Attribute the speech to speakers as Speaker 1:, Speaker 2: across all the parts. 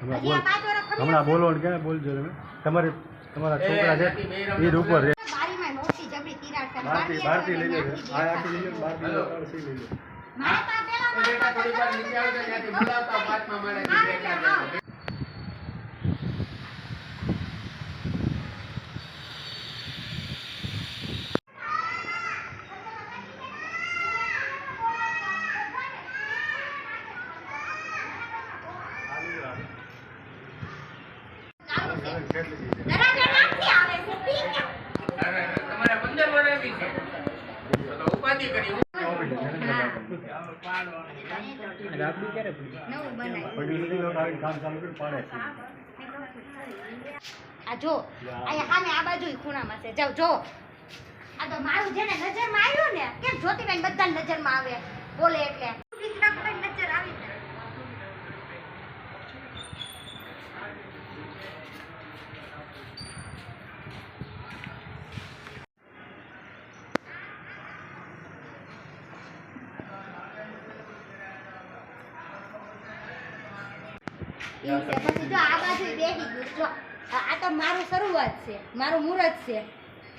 Speaker 1: હમણાં બોલ. ને ક્યાં બોલજો તમે? તમારે તમારા છોકરા છે એ ઉપર છે. લઈ લેજો આ આખી લઈ લઈ સી લઈ લો
Speaker 2: મારે તો આ પેલા માળ પર આવે છે, હા. ચાલુ છે. જરા જરા નથી આવે છે, પી ગયા.
Speaker 3: તમારે પંદર વર્ષની છે તો ઉપાધિ કરી
Speaker 2: હા. નવું બનાવ્યું.
Speaker 1: પડી નથી તો તારી કામ ચાલુ કરી પાડે છે
Speaker 2: આ જો અહીંયા સામે આ બાજુ ખૂણામાં છે. જાવ જો. આ તો મારું જેને નજરમાં આવ્યું ને કેમ જ્યોતિબેન બધા નજરમાં આવે. બોલે એટલે બીજા કોઈ નજર આવી જાય ઈ છે. પછી જો આ બાજુ બેસી ગયું જો આ આ તો મારું શરૂઆત છે મારું મુહૂર્ત છે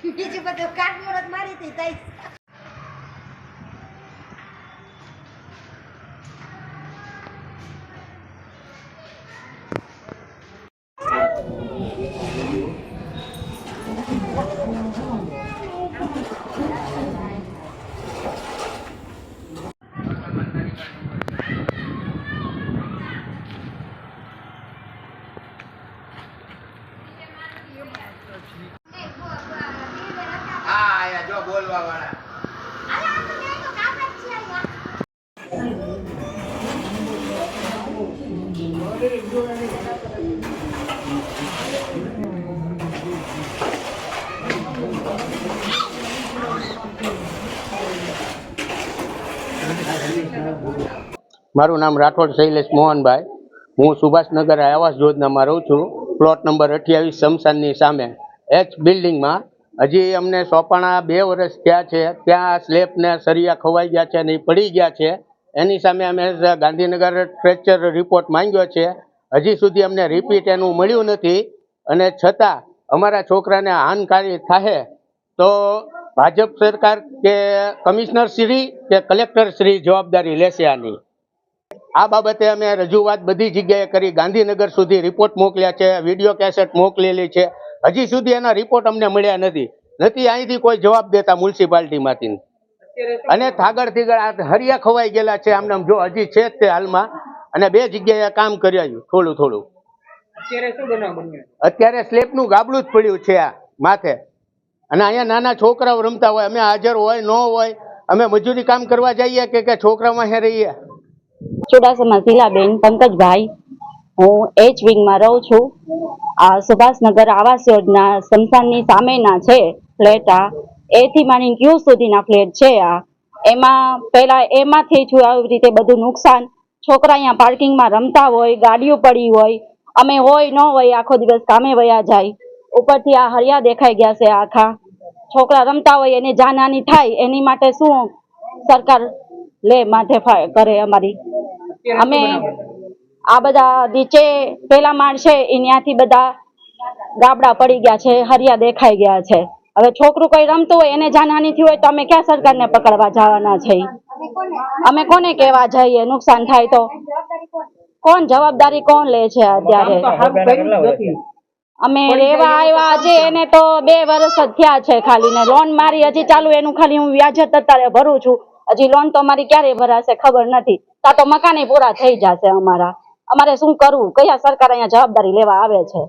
Speaker 2: બીજું બધું કાટ મુહૂર્ત મારી હતી તઈ
Speaker 3: બોલવા વાળા મારું નામ રાઠોડ શૈલેષ મોહનભાઈ. હું સુભાષનગર આવાસ યોજનામાં રહું છું. પ્લોટ નંબર અઠ્યાવીસ શમશાનની સામે. એચ બિલ્ડિંગમાં હજી અમને સોપાણા બે વર્ષ થયા છે. ત્યાં સ્લેબને સરિયા ખવાઈ ગયા છે એ પડી ગયા છે. એની સામે અમે ગાંધીનગર ફ્રેક્ચર રિપોર્ટ માંગ્યો છે. હજી સુધી અમને રિપીટ એનું મળ્યું નથી અને છતાં અમારા છોકરાને હાનકારી થાય તો ભાજપ સરકાર કે કમિશનર શ્રી કે કલેક્ટર શ્રી જવાબદારી લેશે આની. આ બાબતે અમે રજૂઆત બધી જગ્યાએ કરી ગાંધીનગર સુધી રિપોર્ટ મોકલ્યા છે, વીડિયો કેસેટ મોકલેલી છે. હજી સુધી એના રિપોર્ટ અમને મળ્યા નથી. નથી અહીંથી કોઈ જવાબ દેતા મ્યુનિસિપાલિટીમાંથી અને થાગડ થીગડ હરિયા ખવાઈ ગયેલા છે. આમને જો હજી છે જ તે હાલમાં. અને બે જગ્યાએ કામ કર્યા થોડું થોડું. અત્યારે સ્લેબનું ગાબડું જ પડ્યું છે આ માથે. અને અહીંયા નાના છોકરાઓ રમતા હોય અમે હાજર હોય ન હોય અમે મજૂરી કામ કરવા જઈએ કે કે છોકરામાં અહીંયા રહીએ?
Speaker 4: ચુડાસમા શીલાબેન પંકજભાઈ હું એચ વિંગમાં રહું છું. આ સુભાષનગર આવાસ યોજના સ્મશાનની સામેના છે ફ્લેટ આ. એથી માની ક્યુ સુધીના ફ્લેટ છે આ. એમાં પહેલા એમાંથી છું આવી રીતે બધું નુકસાન છોકરા અહીંયા પાર્કિંગમાં રમતા હોય ગાડીઓ પડી હોય અમે હોય ન હોય આખો દિવસ કામે વયા જાય. ઉપરથી આ હરિયા દેખાઈ ગયા છે આખા. છોકરા રમતા હોય એને જાનહાની થાય એની માટે શું સરકાર લે માથે કરે અમારી. અમે આ બધા નીચે પેલા માળ છે એ ત્યાંથી બધા ગાબડા પડી ગયા છે હરિયા દેખાઈ ગયા છે. હવે છોકરું કોઈ રમતું હોય એને જાનહાની થઈ હોય તો અમે ક્યાં સરકારને પકડવા જવાના છે? અમે કોને કહેવા જઈએ? નુકસાન થાય તો? કોણ જવાબદારી કોણ લે છે અત્યારે? અમે રેવા આવ્યા આજે એને તો બે વર્ષ જ થયા છે ખાલી ને લોન મારી હજી ચાલુ એનું ખાલી હું વ્યાજ જ અત્યારે ભરું છું. હજી લોન તો મારી ક્યારે ભરાશે ખબર નથી. તા તો મકાને પૂરા થઈ જશે અમારા. અમારે શું કરવું? કયા સરકાર અહીંયા જવાબદારી લેવા આવે છે?